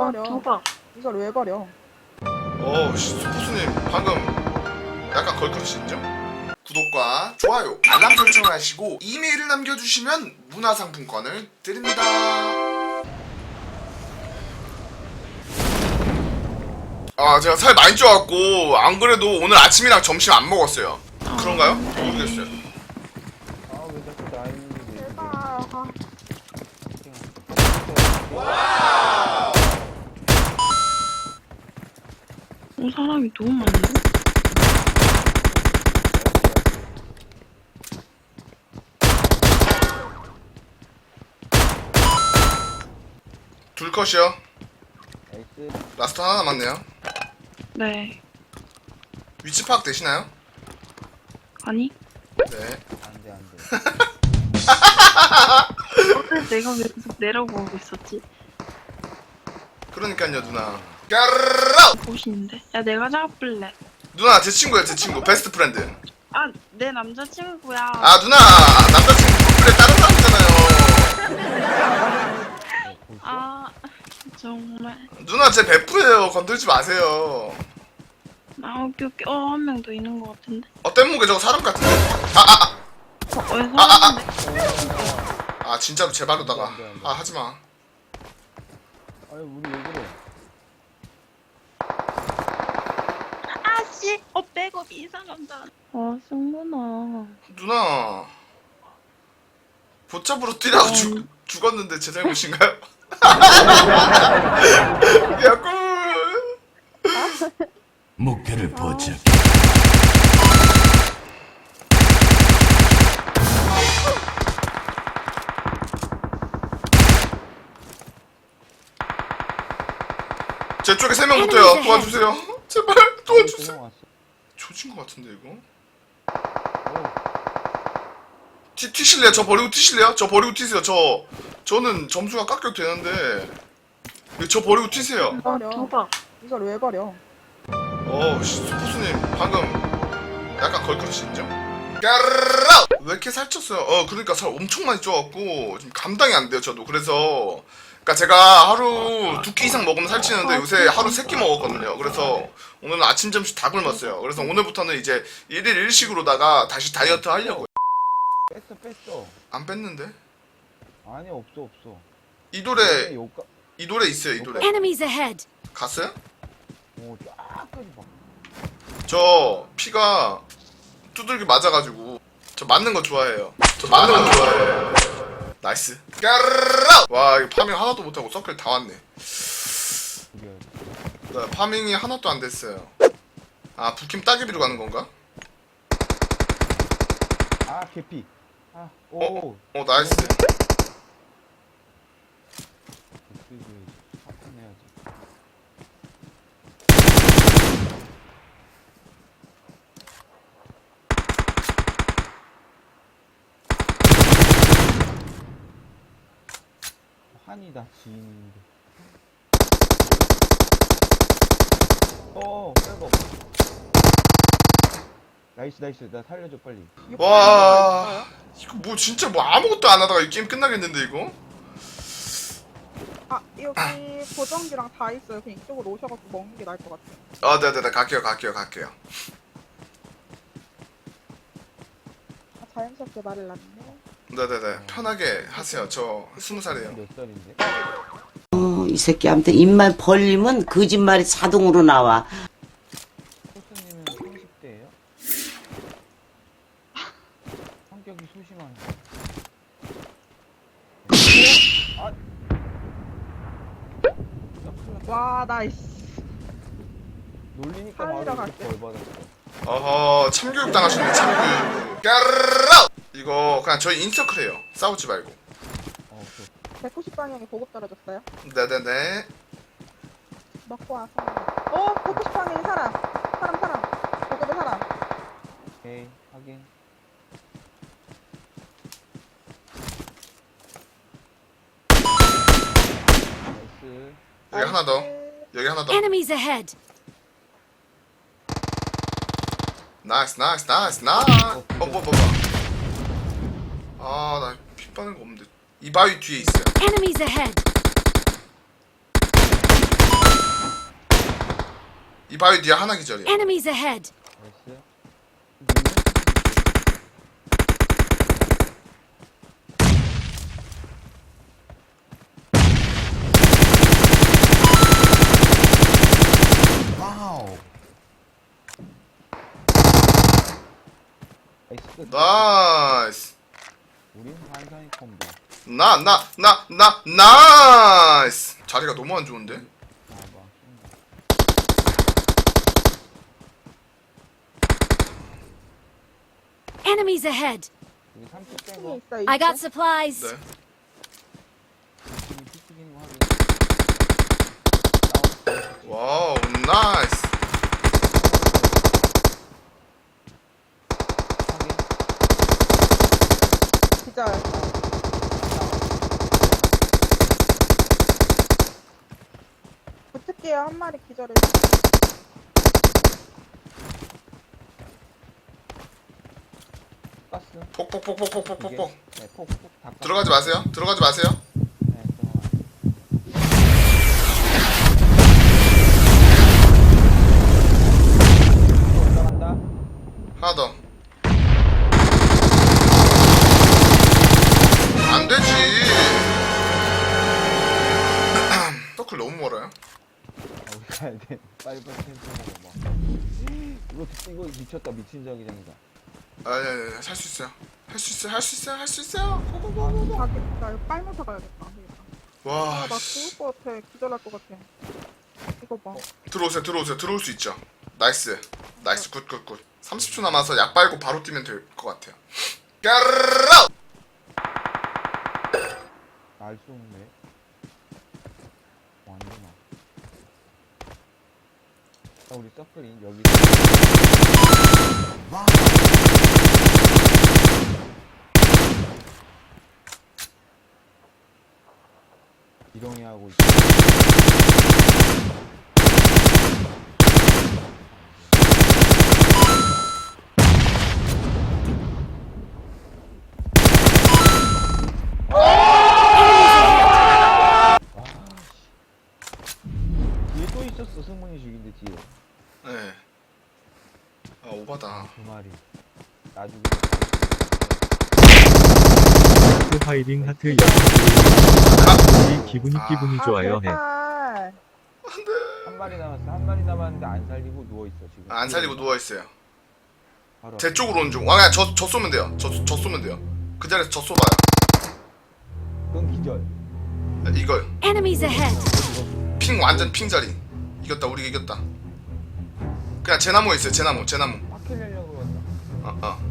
버려? 두박 이걸 왜 버려? 어, 씨, 소포수님 방금 약간 걸크러시 인정? 구독과 좋아요, 알람 설정을 하시고 이메일을 남겨주시면 문화상품권을 드립니다. 아, 제가 살 많이 쪄갖고 안 그래도 오늘 아침이랑 점심 안 먹었어요. 그런가요? 모르겠어요. 아왜 자꾸 나 있는데 제발. 아, 어, 사람이 너무 많은데? 둘 컷이요. 나이스 라스트 하나 남았네요. 네 위치 파악 되시나요? 아니 네. 안 돼 안 돼 어제 내가 왜 계속 내려보고 있었지? 그러니까요, 누나. 까르르! 보시는데? 야 내가 잡을래. 누나 제 친구예요, 제 친구. 베스트 프렌드. 아 내 남자친구야. 아 누나! 남자친구 커플에 다른 사람이잖아요. 아 정말. 누나 제 베프예요. 건들지 마세요. 아 오케이 오케이. 어한 명 더 있는 것 같은데? 어 뗏목에 저거 사람 같은데? 아아아. 어, 왜 사람인데? 아, 진짜로 제 발로다가. 아 하지마. 아니 우리 왜 그래 아 씨 어 백업이 이상한다. 아 승문아. 누나. 보잡으로 뛰다가 어. 죽, 죽었는데 제 잘못인가요? 야꿀 목표를 포착. 제 쪽에 세 명 붙어요. 도와주세요. 제발 도와주세요 도망왔어 조진 것 같은데 이거 오 튀, 튀실래요? 저 버리고 튀실래요? 저 버리고 튀세요. 저 저는 점수가 깎여도 되는데 저 버리고 튀세요. 버려? 이걸 왜 버려? 어, 씨, 소포수님 방금 약간 걸크러시 인정? 까르르! 왜 이렇게 살쪘어요? 어, 그러니까 살 엄청 많이 쪄갖고 지금 감당이 안 돼요. 저도 그래서 그러니까 제가 하루 두 끼 이상 먹으면 살찌는데 요새 하루 세 끼 먹었거든요. 그래서 오늘은 아침 점심 다 굶었어요. 그래서 오늘부터는 이제 일일 일식으로다가 다시 다이어트 하려고. 뺐어 뺐어 안 뺐는데? 아니 없어 없어 이 노래 이 노래 있어요. 이 노래. Enemies ahead! 갔어요? 오 쫙까지 봐 저 피가 두들기 맞아가지고 저 맞는 거 좋아해요. 저 맞는 거 좋아해요. 나이스. 까르르! 와 이거 파밍 하나도 못하고 서클 다 왔네. 나 파밍이 하나도 안 됐어요. 아 부킴 따기비로 가는 건가? 아 개피 아 오 어 나이스. 사탄해야지 한이다 지인인데 어 백업 나이스 나이스 나 살려줘 빨리 와 이거 뭐 진짜 뭐 아무것도 안 하다가 이 게임 끝나겠는데 이거? 아 여기 보정기랑 다 있어요. 그냥 이쪽으로 오셔갖고 먹는 게 나을 것 같아요. 아 네네네 갈게요 갈게요 갈게요. 아, 자연스럽게 말을 놨네. 네네네 편하게 하세요. 저 스무 살이에요. 몇 살인데? 어, 이 새끼한테 입만 벌리면 거짓말이 자동으로 나와. 코스님은 30대예요? 성격이 소심한 아! 와 나이스. 놀리니까 바로. 이렇게 벌 받았어 어허 참교육 당하셨네 참교육 까르르 이거 그냥 저희 인서클해요 싸우지 말고 어, 오케이 190 방향에 보급 떨어졌어요. 네네네 먹고 와서. 어 190 방향에 사람. 사람 사람. 보급에 사람. 오케이 확인 나이스 여기 하나 더 여기 하나 더 Enemies ahead! 나이스 나이스 나이스 나이스 어 뭐 뭐 뭐 아나 피 빠는 거 없는데 이 바위 뒤에 있어요 Enemies ahead! 이 바위 뒤에 하나 기절이야 Enemies ahead! 나이스. 와우. 나이스 끝. 나이스 우린 콤보. 나 나 나 나 나이스 자리가 너무 안 좋은데 봐봐. Enemies ahead! 우리 30 층에 빼고 있어 I got supplies! 네 지금 확인. 와우 나이스 진짜. 붙을게요. 한 마리 기절해. 가스. 이게. 네, 폭폭폭폭폭폭폭폭 들어가지 마세요. 들어가지 마세요. 네, 하나 더. 가야 돼. 빨리 빨리 템포 먹어. 봐. 이거 이거 미쳤다 미친 자기장이다. 아니, 아니, 아니, 살수 있어요. 할 수 있어요, 할 수 있어요, 할 수 있어요. 고고고고고. 나 이거 빨면서 가야겠다. 와, 아, 나 씨. 죽을 것 같아. 기절할 것 같아. 이거 봐. 들어오세요, 들어오세요, 들어올 수 있죠. 나이스, 나이스, 굿, 굿, 굿. 30초 남아서 약 빨고 바로 뛰면 될 것 같아요. 까르르! 알 수 없네. 완전 나. 자, 우리 서클인 여기. 이동이 하고 있어. 뒤에 또 승문이 죽인데 뒤에 네. 아, 오바다. 두 마리 나중에 하트 파이링 하트 영상이 기분이 아. 기분이 좋아요 해. 아, 한 마리 남았어 한 마리 남았는데 안 살리고 누워 있어 지금 안 살리고 누워 있어요. 바로 제 쪽으로 오는 중. 와, 그냥 저, 저 쏘면 돼요. 저, 저 쏘면 돼요. 그 자리에서 저 쏘봐요. 넌 기절 네, 이걸. Enemies ahead! 핑 완전 핑 자리 이겼다 우리가 이겼다. 그냥 제 나무에 있어요 제 나무 제 나무. 바퀴 내려고 그런다 어, 어.